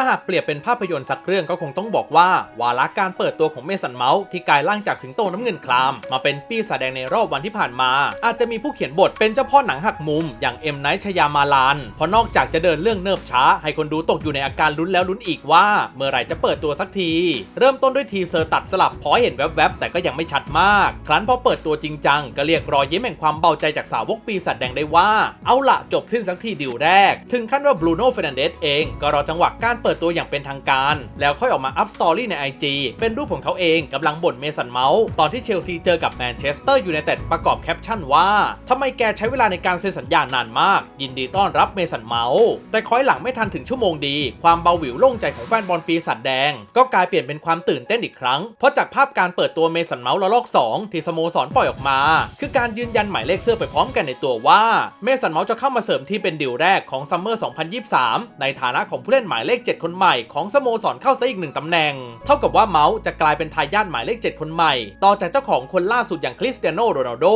ถ้าหากเปรียบเป็นภาพยนตร์สักเรื่องก็คงต้องบอกว่า วาระการเปิดตัวของเมสันเมาส์ที่กลายร่างจากสิงโตน้ำเงินคลาม มาเป็นปีศาจแดงในรอบวันที่ผ่านมา อาจจะมีผู้เขียนบทเป็นเจ้าพ่อหนังหักมุม อย่างเอ็มไนท์ชยามาลานเพราะนอกจากจะเดินเรื่องเนิบช้า ให้คนดูตกอยู่ในอาการลุ้นแล้วลุ้นอีกว่า เมื่อไหร่จะเปิดตัวสักที เริ่มต้นด้วยทีเซอร์ตัดสลับพอเห็นแวบๆแต่ก็ยังไม่ชัดมาก ครั้นพอเปิดตัวจริงจังก็เรียกรอยยิ้มแห่งความเบาใจจากสาวกปีศาจแดงได้ว่า เอาละจบสิ้นสักทีดีลแรก ถึงขั้นว่าบรูโน่เฟรนันเดสเองก็รอจังหวะการเปิดิดตัวอย่างเป็นทางการ แล้วค่อยออกมาอัพสตอรี่ใน IG เป็นรูปของเขาเองกำลังบ่นเมสันเมาส์ตอนที่เชลซีเจอกับแมนเชสเตอร์ยูไนเต็ดประกอบแคปชั่นว่าทำไมแกใช้เวลาในการเซ็นสัญญานานมาก ยินดีต้อนรับเมสันเมาส์แต่คอยหลังไม่ทันถึงชั่วโมงดี ความเบาหวิวโล่งใจของแฟนบอลปีศาจแดง ก็กลายเปลี่ยนเป็นความตื่นเต้นอีกครั้ง เพราะจากภาพการเปิดตัวเมสันเมาส์ระลอก 2 ที่สโมสรปล่อยออกมา คือการยืนยันหมายเลขเสื้อไปพร้อมกันในตัวว่าเมสันเมาส์จะเข้ามาเสริมที่เป็นดิวแรกของซัมเมอร์ 2023 ในฐานะของผู้เล่นหมายเลข7 คนใหม่ของสโมสรเข้าซะอีกหนึ่งตำแหน่ง เท่ากับว่าเมาส์จะกลายเป็นทายาทหมายเลข 7 คนใหม่ ต่อจากเจ้าของคนล่าสุดอย่างคริสเตียโนโรนัลโด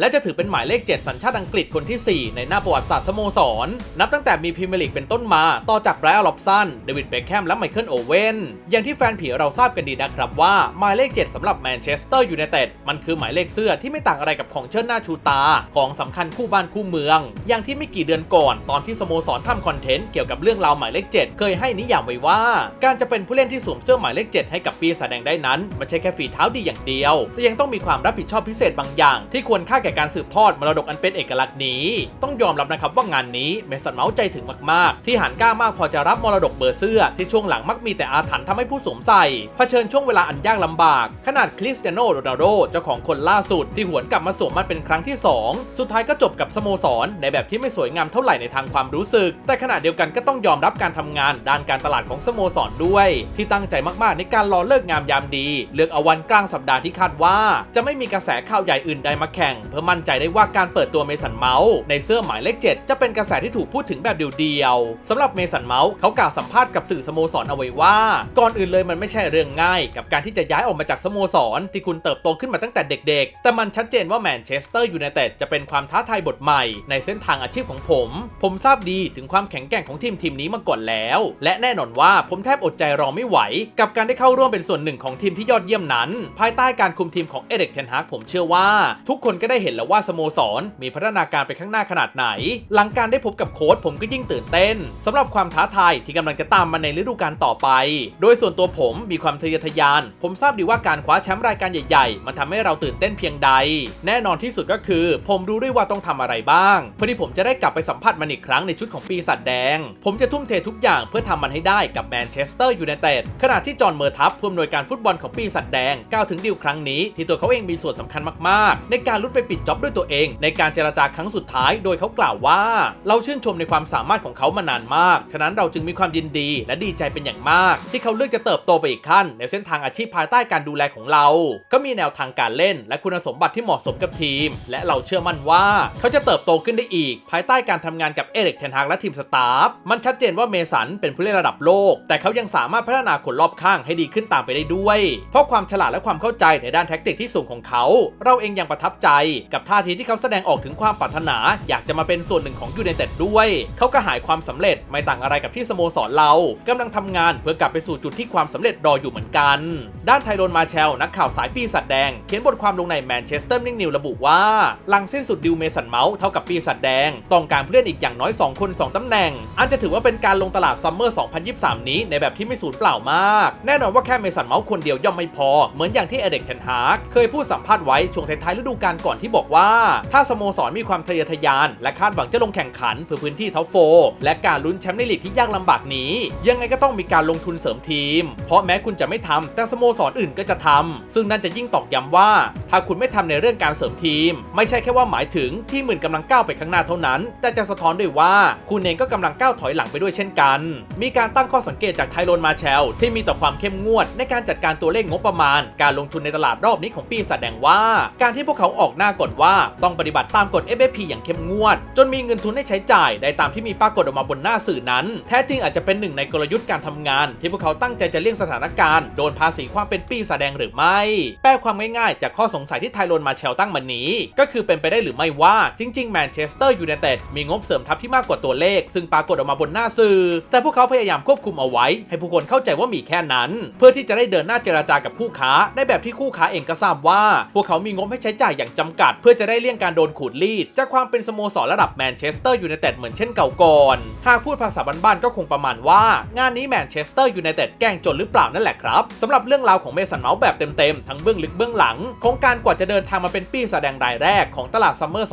และจะถือเป็นหมายเลข 7 สัญชาติอังกฤษคนที่ 4 ในหน้าประวัติศาสตร์สโมสร นับตั้งแต่มีพรีเมียร์ลีกเป็นต้นมา ต่อจากไบรอันล็อบสันเดวิดเบคแฮมและไมเคิลโอเว่นอย่างที่แฟนผีเราทราบกันดีนะครับว่าหมายเลข 7สำหรับแมนเชสเตอร์ยูไนเต็ดมันคือหมายเลขเสื้อที่ไม่ต่างอะไรกับของเชิดหน้าชูตา ของสำคัญคู่บ้านคู่เมือง อย่างที่ไม่กี่เดือนก่อนตอนที่สโมสรทำคอนเทนต์เกี่ยวกับเรื่องราวหมายเลข 7 เคยให้นิยามไว้ว่า การจะเป็นผู้เล่นที่สวมเสื้อหมายเลข 7 ให้กับปีศาจแดงได้นั้นไม่ใช่แค่ฝีเท้าดีอย่างเดียว แต่ยังต้องมีความรับผิดชอบพิเศษบางอย่าง ที่ควรค่าแก่การสืบทอดมรดกอันเป็นเอกลักษณ์นี้ ต้องยอมรับนะครับว่างานนี้เมสันเมาส์ใจถึงมากๆ ที่หันกล้ามากพอจะรับมรดกเบอร์เสื้อที่ช่วงหลังมักมีแต่อาถรรพ์ทำให้ผู้สวมใส่เผชิญช่วงเวลาอันยากลำบาก ขนาดคริสเตียโนโรนัลโดเจ้าของคนล่าสุดที่หวนกลับมาสวมมันเป็นครั้งที่ 2 สุดท้ายก็จบกับสโมสรในแบบที่ไม่สวยงามเท่าไหร่ในทางความรู้สึก แต่ขณะเดียวกันก็ต้องยอมรับการทำงานด้านการตลาดของสโมสรด้วย ที่ตั้งใจมากๆ ในการรอเลิกงามยามดี เลือกเอาวันกลางสัปดาห์ที่คาดว่า จะไม่มีกระแสข่าวใหญ่อื่นใดมาแข่ง เพื่อมั่นใจได้ว่าการเปิดตัวเมสันเมาส์ในเสื้อหมายเลข7จะเป็นกระแสที่ถูกพูดถึงแบบเดียวๆสำหรับเมสันเมาส์เขากล่าวสัมภาษณ์กับสื่อสโมสรเอาไว้ว่า ก่อนอื่นเลยมันไม่ใช่เรื่องง่าย กับการที่จะย้ายออกมาจากสโมสร ที่คุณเติบโตขึ้นมาตั้งแต่เด็ก ๆ แต่มันชัดเจนว่าแมนเชสเตอร์ยูไนเต็ดจะเป็นความท้าทายบทใหม่ ในเส้นทางอาชีพของผม ผมทราบดีถึงความแข็งแกร่งของทีมทีมนี้มาก่อนแล้ว และแน่นอนว่าผมแทบอดใจรอไม่ไหว กับการได้เข้าร่วมเป็นส่วนหนึ่งของทีมที่ยอดเยี่ยมนั้น ภายใต้การคุมทีมของเอเด็กเทนฮากผมเชื่อว่า ทุกคนก็ได้เห็นแล้วว่าสโมสร มีพัฒนาการไปข้างหน้าขนาดไหน หลังการได้พบกับโค้ชผมก็ยิ่งตื่นเต้นสำหรับความท้าทายที่กำลังจะตามมาในฤดูกาลต่อไป โดยส่วนตัวผมมีความทะเยอทะยาน ผมทราบดีว่าการคว้าแชมป์รายการใหญ่ๆ มันทำให้เราตื่นเต้นเพียงใด แน่นอนที่สุดก็คือ ผมรู้ด้วยว่าต้องทำอะไรบ้างเพื่อที่ผมจะได้กลับไปสัมผัสมันอีกครั้งในชุดของปีศาจแดง ผมจะทุ่มเททุกอย่างเพื่อทำมันให้ได้กับแมนเชสเตอร์ยูไนเต็ดขณะที่จอห์นเมอร์ทัพผู้อำนวยการฟุตบอลของปีศาจแดงกล่าวถึงดีลครั้งนี้ที่ตัวเขาเองมีส่วนสำคัญมากๆ ในการลุ้นไปปิดจ็อบด้วยตัวเอง ในการเจรจาครั้งสุดท้าย โดยเขากล่าวว่า เราชื่นชมในความสามารถของเขามานานมาก ฉะนั้นเราจึงมีความยินดี และดีใจเป็นอย่างมาก ที่เขาเลือกจะเติบโตไปอีกขั้น ในเส้นทางอาชีพภายใต้การดูแลของเราก็มีแนวทางการเล่น และคุณสมบัติที่เหมาะสมกับทีม และเราเชื่อมั่นว่า เขาจะเติบโตขึ้นได้อีก ภายใต้การทำงานกับเอริกเทนฮากและทีมสตาฟมันชัดเจนว่าเมสันเป็นผู้เล่นระดับโลก แต่เขายังสามารถพัฒนาคนรอบข้างให้ดีขึ้นตามไปได้ด้วย เพราะความฉลาดและความเข้าใจในด้านแท็กติกที่สูงของเขา เราเองยังประทับใจกับท่าทีที่เขาแสดงออกถึงความปรารถนา อยากจะมาเป็นส่วนหนึ่งของยูไนเต็ดด้วย เขาก็หายความสำเร็จไม่ต่างอะไรกับที่สโมสรเรากำลังทำงานเพื่อกลับไปสู่จุดที่ความสำเร็จรออยู่เหมือนกัน ด้านไทโรนมาเชลนักข่าวสายปีศาจแดงเขียนบทความลงในแมนเชสเตอร์นิงนิวระบุว่าหลังสิ้นสุดดิวเมสันเมาส์เท่ากับปีศาจแดง ต้องการผู้เล่นอีกอย่างน้อย 2 คน 2 ตำแหน่ง อันจะถือว่าเป็นการลงตลาดซัมเมอร์2023 นี้ในแบบที่ไม่สูญเปล่ามาก แน่นอนว่าแค่เมสันเมาส์คนเดียวย่อมไม่พอ เหมือนอย่างที่เอเด็กเทนฮาร์กเคยพูดสัมภาษณ์ไว้ช่วงท้ายๆฤดูกาลก่อนที่บอกว่า ถ้าสโมสรมีความทะเยอทะยาน และคาดหวังจะลงแข่งขันเพื่อพื้นที่ท็อปโฟและการลุ้นแชมป์ในลีกที่ยากลำบากนี้ ยังไงก็ต้องมีการลงทุนเสริมทีม เพราะแม้คุณจะไม่ทำแต่สโมสรอื่นก็จะทำซึ่งนั่นจะยิ่งตอกย้ำว่า ถ้าคุณไม่ทำในเรื่องการเสริมทีม ไม่ใช่แค่ว่าหมายถึงที่หมื่นกำลังก้าวไปข้างหน้าเท่านั้น แต่จะสะท้อนด้วยว่าคุณเองก็กำลังก้าวถอยหลังไปด้วยเช่นกัน มีการตั้งข้อสังเกตจากไทโรนมาเชล ที่มีต่อความเข้มงวด ในการจัดการตัวเลขงบประมาณ การลงทุนในตลาดรอบนี้ของปีแสดงว่า การที่พวกเขาออกหน้ากฎว่าต้องปฏิบัติตามกฎ FFP อย่างเข้มงวด จนมีเงินทุนให้ใช้จ่ายได้ตามที่มีปรากฏออกมาบนหน้าสื่อนั้น แท้จริงอาจจะเป็นหนึ่งในกลยุทธ์การทำงาน ที่พวกเขาตั้งใจจะเลี่ยงสถานการณ์โดนภาษีความเป็นปีแสดงหรือไม่ แปลความง่ายๆ จากข้อสงสัยที่ไทโรนมาเชลตั้งมานี้ ก็คือเป็นไปได้หรือไม่ว่าจริงๆแมนเชสเตอร์ยูไนเต็ดมีงบเสริมทัพที่มากกว่าตัวเลข ซึ่งปรากฏออกมาบนหน้าสื่อ แต่พวกเขาพยยายามควบคุมเอาไว้ ให้ผู้คนเข้าใจว่ามีแค่นั้น เพื่อที่จะได้เดินหน้าเจราจากับคู่ค้า ได้แบบที่คู่ค้าเองก็ทราบว่า พวกเขามีงบให้ใช้จ่ายอย่างจำกัด เพื่อจะได้เลี่ยงการโดนขูดรีด จากความเป็นสโมสรระดับแมนเชสเตอร์ยูไนเต็ดเหมือนเช่นเก่าก่อน หากพูดภาษาบ้านๆก็คงประมาณว่า งานนี้แมนเชสเตอร์ยูไนเต็ดแกล้งจนหรือเปล่านั่นแหละครับสำหรับเรื่องราวของเมสันเมาส์แบบเต็มๆทั้งเบื้องลึกเบื้องหลังของการกว่าจะเดินทางมาเป็นปีแสดงรายแรกของตลาดซัมเมอร์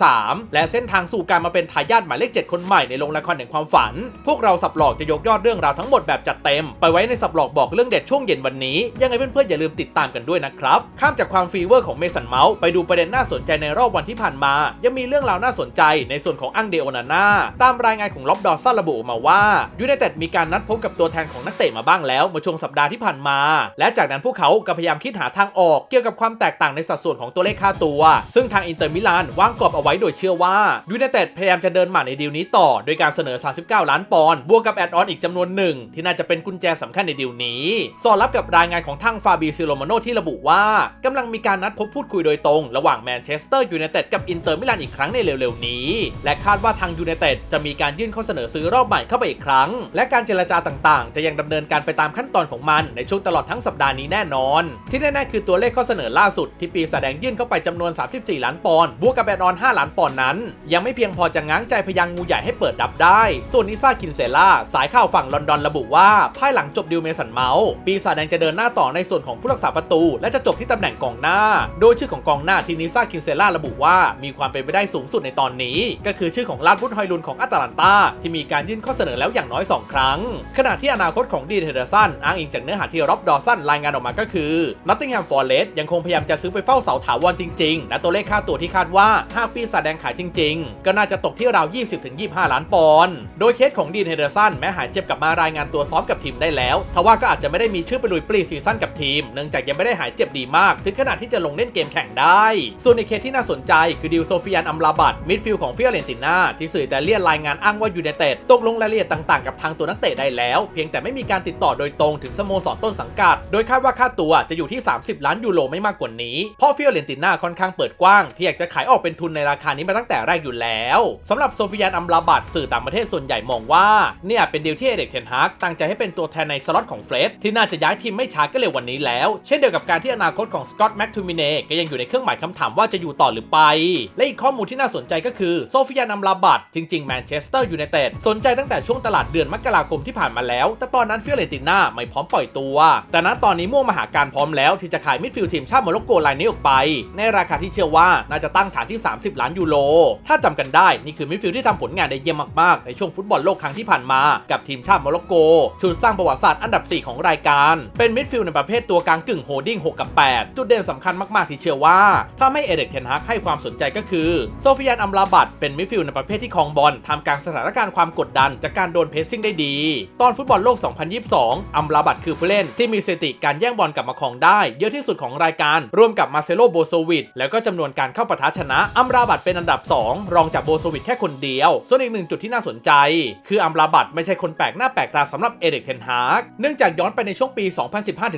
2023 และเส้นทางสู่การมาเป็นทายาทหมายเลข 7 คนใหม่ในโรงละครแห่งความฝัน พวกเราสับหลอกจะยกยอดเรื่องราวทั้งหมดแบบจัดเต็ม ไปไว้ในสับหลอกบอกเรื่องเด็ดช่วงเย็นวันนี้ ยังไงเพื่อนๆอย่าลืมติดตามกันด้วยนะครับ ข้ามจากความฟีเวอร์ของเมสันเมาส์ไปดูประเด็นน่าสนใจในรอบวันที่ผ่านมา ยังมีเรื่องราวน่าสนใจในส่วนของอังเดโอนาน่าตามรายงานของล็อบดอสันระบุมาว่ายูไนเต็ดมีการนัดพบกับตัวแทนของนักเตะมาบ้างแล้วเมื่อช่วงสัปดาห์ที่ผ่านมา และจากนั้นพวกเขาก็พยายามคิดหาทางออกเกี่ยวกับความแตกต่างในสัดส่วนของตัวเลขค่าตัว ซึ่งทางอินเตอร์มิลานวางกรอบเอาไว้โดยเชื่อว่ายูไนเต็ดพยายามจะเดินหมาในดีลนี้ต่อโดยการเสนอ 39 ล้านปอนด์บวกกับแอดออนอีกจำนวนหนึ่ง ที่น่าจะเป็นกุญแจสำคัญในดีลนี้ สอดรับกับรายงานของทางฟาบีซิโลมาโนที่ระบุว่ากำลังมีการนัดพบพูดคุยโดยตรง ระหว่างแมนเชสเตอร์ยูไนเต็ดกับอินเตอร์มิลานอีกครั้งในเร็วๆนี้ และคาดว่าทางยูไนเต็ดจะมีการยื่นข้อเสนอซื้อรอบใหม่เข้าไปอีกครั้ง และการเจรจาต่างๆ จะยังดำเนินการไปตามขั้นตอนของมันในช่วงตลอดทั้งสัปดาห์นี้แน่นอน ที่แน่ๆคือตัวเลขข้อเสนอล่าสุดที่ปีแสดงยื่นเข้าไปจำนวน 34 ล้านปอนด์บวกกับแอดออน 5 ล้านปอนด์นั้น ยังไม่เพียงพอจะง้างใจพยังงูใหญ่ให้เปิดดับได้ ส่วนนิซ่าคินเซล่าสายข่าวฝั่งลอนดอนระบุว่า ภายหลังจบดิวเมสันเมาส์ปีศาจแดงจะเดินหน้าต่อในส่วนของผู้รักษาประตู และจะจบที่ตำแหน่งกองหน้า โดยชื่อของกองหน้าที่นิซ่าคินเซล่าระบุว่ามีความเป็นไปได้สูงสุดในตอนนี้ ก็คือชื่อของลาดบุตฮอยลุนของอัตแลนตาที่มีการยื่นข้อเสนอแล้วอย่างน้อย 2 ครั้ง ขณะที่อนาคตของดีเทเดอร์สันอ้างอิงจากเนื้อหาที่ร็อบดอสันรายงานออกมาก็คือนอตติงแฮมฟอร์เรสยังคงพยายามจะซื้อไปเฝ้าเสาถาวรจริงๆ และตัวเลขค่าตัวที่คาดว่าหากปีศาจแดงขายจริง ๆ ก็น่าจะตกที่ราว 20-25 ล้านปอนด์โดยเคสของดีเทเดอร์สันแม้หายเจ็บกลับมารายงานตัวซ้อมกับทีมได้แล้ว ทว่าก็อาจจะไม่ได้มีชื่อไปลุยปรีซีซั่นกับทีม เนื่องจากยังไม่ได้หายเจ็บดีมาก ถึงขนาดที่จะลงเล่นเกมแข่งได้ ส่วนอีกเคสที่น่าสนใจคือดิวโซฟิยันอัมลาบัตมิดฟิลด์ของฟิออเรนติน่าที่สื่ออิตาเลียนรายงานอ้างว่ายูไนเต็ดตกลงรายละเอียดต่างๆกับทางตัวนักเตะได้แล้ว เพียงแต่ไม่มีการติดต่อโดยตรงถึงสโมสรต้นสังกัด โดยคาดว่าค่าตัวจะอยู่ที่ 30 ล้านยูโรไม่มากกว่านี้ เพราะฟิออเรนติน่าค่อนข้างเปิดกว้าง ที่อยากจะขายออกเป็นทุนในราคานี้มาตั้งแต่แรกอยู่แล้วสำหรับโซฟิยันอัมลาบัตสื่อต่างประเทศส่วนใหญ่มองว่าเนี่ยเป็นดีลที่เอเด็กเทนฮากตั้งใจให้เป็นตัวแทนในสล็อตของเฟรดที่น่าจะย้ายทีมไม่ช้าก็เร็ววันนี้แล้ว เช่นเดียวกับการที่อนาคตของสกอตต์แม็กทูมิเนก็ยังอยู่ในเครื่องหมายคำถามว่าจะอยู่ต่อหรือไป และอีกข้อมูลที่น่าสนใจก็คือโซฟิยานัมลาบัตจริงๆแมนเชสเตอร์ยูไนเต็ดสนใจตั้งแต่ช่วงตลาดเดือนมกราคมที่ผ่านมาแล้ว แต่ตอนนั้นฟิออเรติน่าไม่พร้อมปล่อยตัว แต่ณตอนนี้ม่วงมาหาการพร้อมแล้วที่จะขายมิดฟิลด์ทีมชาติโมร็อกโกรายนี้ออกไป ในราคาที่เชื่อว่าน่าจะตั้งฐานที่ 30 ล้านยูโรถ้าจำกันได้นี่คือมิดฟิลด์ที่ทำผลงานได้เยี่ยมมากๆในช่วงฟุตบอลโลกครั้งที่ผ่านมากับทีมชาติโมร็อกโก ชุดสร้างประวัติศาสตร์อันดับ 4 ของรายการ เป็นมิดฟิลด์ในประเภทตัวกลางกึ่งโฮดดิ้ง 6 กับ 8 จุดเด่นสำคัญมากๆที่เชื่อว่า ถ้าไม่เอเดกเทนฮักให้ความสนใจก็คือโซฟิยานอัมลาบัตเป็นมิดฟิลด์ในประเภทที่ครองบอลทำกลางสถานการณ์ความกดดันจากการโดนเพสซิ่งได้ดี ตอนฟุตบอลโลก 2022 อัมลาบัตคือผู้เล่นที่มีสถิติการแย่งบอลกลับมาครองได้เยอะที่สุดของรายการรวมกับมาเซโลโบโซวิดแล้วก็จำนวนการเข้าปะทะชนะ อัมลาบัตเป็นอันดับ 2 รองจากโบโซวิดแค่คนเดียว ส่วนอีกหนึ่งจุดที่น่าสนใจ คืออัมลาบัตไม่ใช่คนแปลกหน้าแปลกตาสำหรับเอเดกเทนฮากเนื่องจากย้อนไปในช่วงปี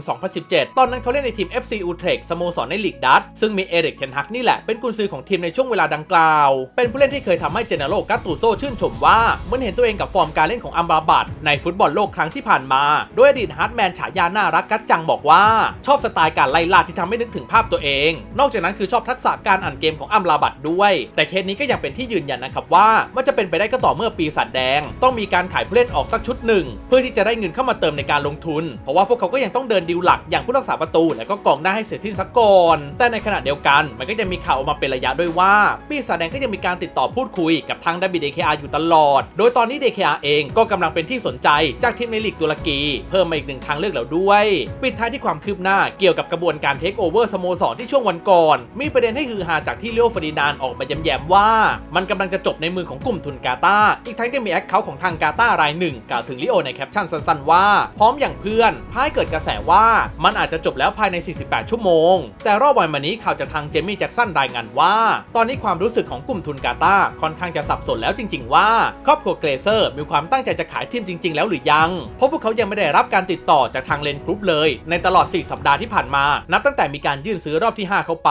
2015-2017 ตอนนั้นเขาเล่นในทีม FC Utrecht สโมสรในลีกดัตซึ่งมีเอริกเทนฮักนี่แหละเป็นกุนซือของทีมในช่วงเวลาดังกล่าว เป็นผู้เล่นที่เคยทำให้เจเนโรกัตตูโซชื่นชมว่าเหมันเห็นตัวเองกับฟอร์มการเล่นของอัมบาบัตในฟุตบอลโลกครั้งที่ผ่านมา โดยอดีตฮาร์ดแมนฉายาน่ารักกัดจังบอกว่า ชอบสไตล์การไล่ล่าที่ทำให้นึกถึงภาพตัวเอง นอกจากนั้นคือชอบทักษะการอ่านเกมของอัมลาบัตด้วย แต่เคสนี้ก็ยังเป็นที่ยืนยันนะครับว่ามันจะเป็นไปได้ก็ต่อเมื่อปีศาจแดง ต้องมีการขายผู้เล่นออกสักชุดหนึ่ง เพื่อที่จะได้เงินเข้ามาเติมในการลงทุน เพราะว่าพวกเขาก็ยังต้องเดินดิวหลักอย่างผู้รักษาประตู และก็กองหน้าให้เสร็จสิ้นสักก่อน แต่ในขณะเดียวกันมันก็จะมีข่าวออกมาเป็นระยะด้วยว่าปีศาจแดงก็ยังมีการติดต่อพูดคุยกับทางดับบิเดคอาอยู่ตลอด โดยตอนนี้ DKR เองก็กำลังเป็นที่สนใจจากทีมในลีกตุรกี เพิ่มมาอีกหนึ่งทางเลือกแล้วด้วย ปิดท้ายที่ความคืบหน้าเกี่ยวกับกระบวนการเทคโอเวอร์สโมสรที่ช่วงวันก่อน มีประเด็นให้คือฮาจากที่เลียวฟอร์ดินานออกมาย้ำๆว่า มันกำลังจะจบในมือของกลุ่มทุนกาตาอีกทั้งยังมีแอคเคาท์ของทางกาตาร์รายหนึ่งกล่าวถึงลิโอในแคปชั่นสั้นๆว่า พร้อมอย่างเพื่อนพายเกิดกระแสว่ามันอาจจะจบแล้วภายใน 48 ชั่วโมง แต่รอบวันมานี้ข่าวจากทางเจมี่แจ็กสันรายงานว่า ตอนนี้ความรู้สึกของกลุ่มทุนกาตาค่อนข้างจะสับสนแล้วจริง ๆ ว่า ครอบครัวเกรเซอร์ มีความตั้งใจจะขายทีมจริง ๆ แล้วหรือยัง เพราะพวกเขายังไม่ได้รับการติดต่อจากทางเลนกรุ๊ปเลย ในตลอด 4 สัปดาห์ที่ผ่านมา นับตั้งแต่มีการยื่นซื้อรอบที่ 5 เข้าไป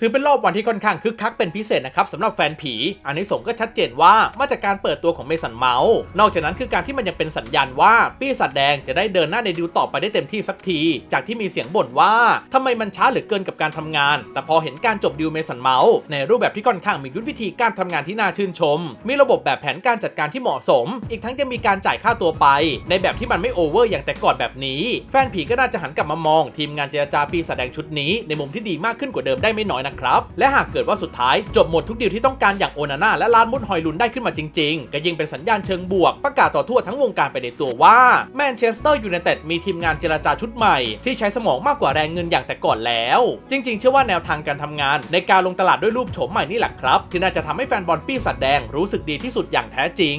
ถือเป็นรอบวันที่ค่อนข้างคึกคักเป็นพิเศษนะครับสำหรับแฟนผี อันนี้สงก็ชัดเจนว่ามาจากการเปิดตัวของเมสันเมาส์นอกจากนั้นคือการที่มันยังเป็นสัญญาณว่าปีศาจแดงจะได้เดินหน้าในดิวต่อไปได้เต็มที่สักที จากที่มีเสียงบ่นว่าทำไมมันช้าเหลือเกินกับการทำงาน แต่พอเห็นการจบดิวเมสันเมาส์ในรูปแบบที่ค่อนข้างมียุทธวิธีการทำงานที่น่าชื่นชม มีระบบแบบแผนการจัดการที่เหมาะสม อีกทั้งยังมีการจ่ายค่าตัวไป ในแบบที่มันไม่โอเวอร์อย่างแต่ก่อนแบบนี้ แฟนผีก็น่าจะหันกลับมามอง ทีมงานเจรจาปีศาจแดงชุดนี้ ในมุมที่ดีมากขึ้นกว่าเดิมได้ไม่น้อยนะครับ และหากเกิดว่าสุดท้ายจบหมดทุกดีลที่ต้องการอย่างโอนาน่าและลานมุดหอยลุนได้ขึ้นมาจริงๆ ก็ยิ่งเป็นสัญญาณเชิงบวกประกาศต่อทั่วทั้งวงการไปในตัวว่าแมนเชสเตอร์ยูไนเต็ดมีทีมงานเจรจาชุดใหม่ ที่ใช้สมองมากกว่าแรงเงินอย่างแต่ก่อนแล้ว จริง ๆ เชื่อว่าแนวทางการทำงาน ในการลงตลาดด้วยรูปโฉมใหม่นี่แหละครับ ที่น่าจะทำให้แฟนบอลปีศาจแดงรู้สึกดีที่สุดอย่างแท้จริง